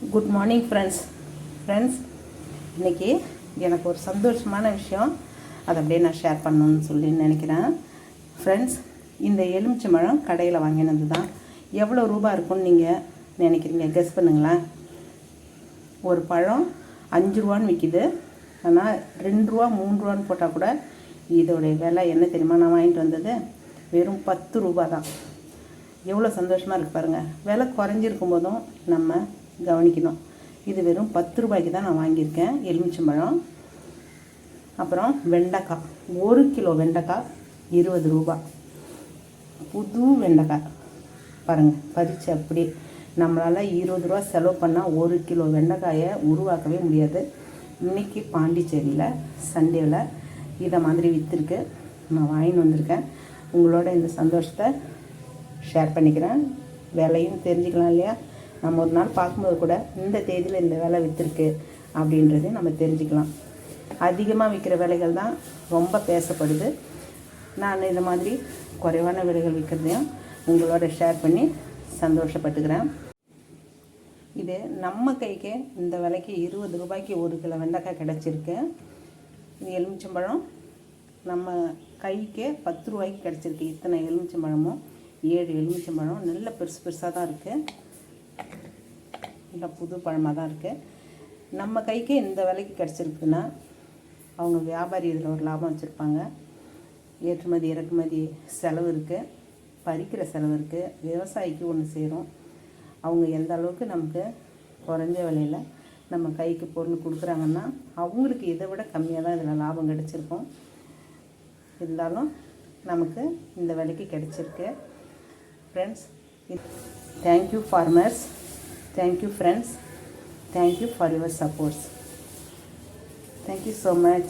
Good morning friends friends இன்றைக்கி எனக்கு ஒரு சந்தோஷமான விஷயம். அதை அப்படியே நான் ஷேர் பண்ணணும்னு சொல்லி நினைக்கிறேன். ஃப்ரெண்ட்ஸ் இந்த எலுமிச்சை மழம் கடையில் வாங்கினது தான் எவ்வளோ ரூபா இருக்கும்னு நீங்கள் நினைக்கிறீங்க? கெஸ் பண்ணுங்களேன். ஒரு பழம் அஞ்சு ரூபான்னு விற்கிது ஆனால் ரெண்டு ரூபா மூணு ரூபான்னு போட்டால் கூட இதோடைய விலை என்ன தெரியுமா? நான் வாங்கிட்டு வந்தது வெறும் பத்து ரூபா தான். எவ்வளோ சந்தோஷமாக இருக்கு பாருங்கள் விலை குறைஞ்சிருக்கும் போதும் நம்ம கவனிக்கணும். இது வெறும் பத்து ரூபாய்க்கு தான் நான் வாங்கியிருக்கேன். எலுமிச்சம்பழம். அப்புறம் வெண்டைக்காய். ஒரு கிலோ வெண்டைக்காய் இருபது ரூபா. புது வெண்டைக்காய். பாருங்கள் பறிச்சு அப்படி நம்மளால் இருபது ரூபா செலவு பண்ணால் ஒரு கிலோ வெண்டைக்காயை உருவாக்கவே முடியாது. இன்றைக்கி பாண்டிச்சேரியில் சண்டேவில் இதை மாதிரி விற்றுருக்கு நான் வாங்கின்னு வந்திருக்கேன். உங்களோட இந்த சந்தோஷத்தை ஷேர் பண்ணிக்கிறேன். விலையும் தெரிஞ்சுக்கலாம் இல்லையா? நம்ம ஒரு நாள் பார்க்கும்போது கூட இந்த தேதியில் இந்த விலை விற்றுருக்கு அப்படின்றதையும் நம்ம தெரிஞ்சுக்கலாம். அதிகமாக விற்கிற விலைகள் தான் ரொம்ப பேசப்படுது. நான் இந்த மாதிரி குறைவான விலைகள் விற்கிறதையும் உங்களோட ஷேர் பண்ணி சந்தோஷப்பட்டுக்கிறேன். இது நம்ம கைக்கு இந்த விலைக்கு இருபது ரூபாய்க்கு ஒரு கிலோ வெண்டைக்காய் கிடச்சிருக்கு. இது எலுமிச்சம்பழம். நம்ம கைக்கே பத்து ரூபாய்க்கு கிடச்சிருக்கு. இத்தனை எலுமிச்சம்பழமும் ஏழு எலுமிச்சம்பழம் நல்ல பெருசு பெருசாக தான் இருக்குது நல்ல புது பழமாக தான் இருக்குது நம்ம கைக்கே இந்த விலைக்கு கிடச்சிருக்குன்னா அவங்க வியாபாரி இதில் ஒரு லாபம் வச்சுருப்பாங்க. ஏற்றுமதி இறக்குமதி செலவு இருக்குது பறிக்கிற செலவு இருக்குது விவசாயிக்கு ஒன்று சேரும். அவங்க எந்த அளவுக்கு நமக்கு குறைஞ்ச விலையில் நம்ம கைக்கு பொருள் கொடுக்குறாங்கன்னா அவங்களுக்கு இதை விட கம்மியாக தான் இதில் லாபம் கிடச்சிருக்கும். இருந்தாலும் நமக்கு இந்த விலைக்கு கிடச்சிருக்கு. Friends Thank you farmers. Thank you friends. Thank you for your support. Thank you so much.